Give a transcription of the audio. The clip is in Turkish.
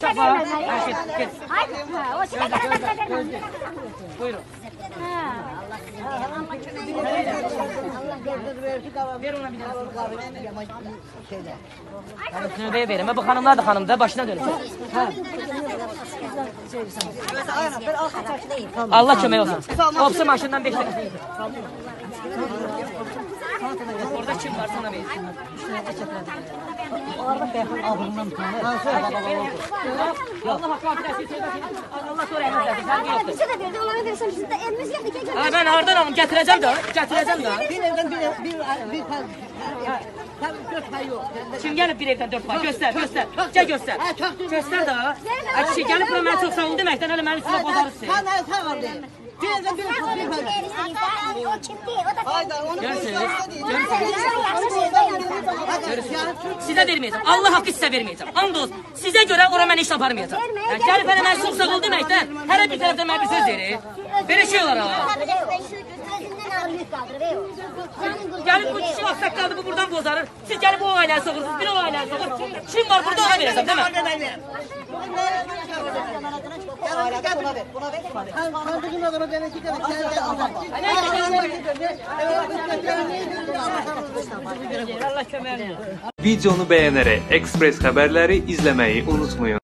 Çapa. Ha, git, git. Hayır. Ha, o size kadar vermem. Buyurun. Tane. Növbeye verin. Bu hanımlar da hanımda başına dönün. Allah kömək olsun. Hopsa maşından 5 dakika. Orada kim var sana ver. Allah hakkı affedersin. Allah sonra elini versin. Sen yoktur. Bize de verdi. Onlara versem siz de eliniz yok. Ha ben hardan alım getireceğim de. Getireceğim de. Bir evden bir bir bir Tabii dört pay yok. Kim gelip bir evden dört pay? Göster, göster. Gel göster. Ha. Göster de. Ay kişi gelip ben çok sağ ol demekten öyle benim üstüne bozarırsın. Sen ne sen var diye. Bir evden bir bir bir pay. Size vermeyeceğim. Allah hakkı size vermeyeceğim. Andolsun. Size göre ora mən iş aparmayacağım. Yani gelip hele mən çox sağ ol deməkdən hər bir tərəfdən mən bir söz verir. Belə şey olar ha. Gelip bu kişi aksak kaldı bu buradan bozarır. Siz gelip o aileyi sokursunuz. Bir o sokur. Kim var burada ona vereceğim değil mi? Kardeşim adına demek ki demek. Allah köməyini. Videonu beğenerek Express haberleri izlemeyi unutmayın.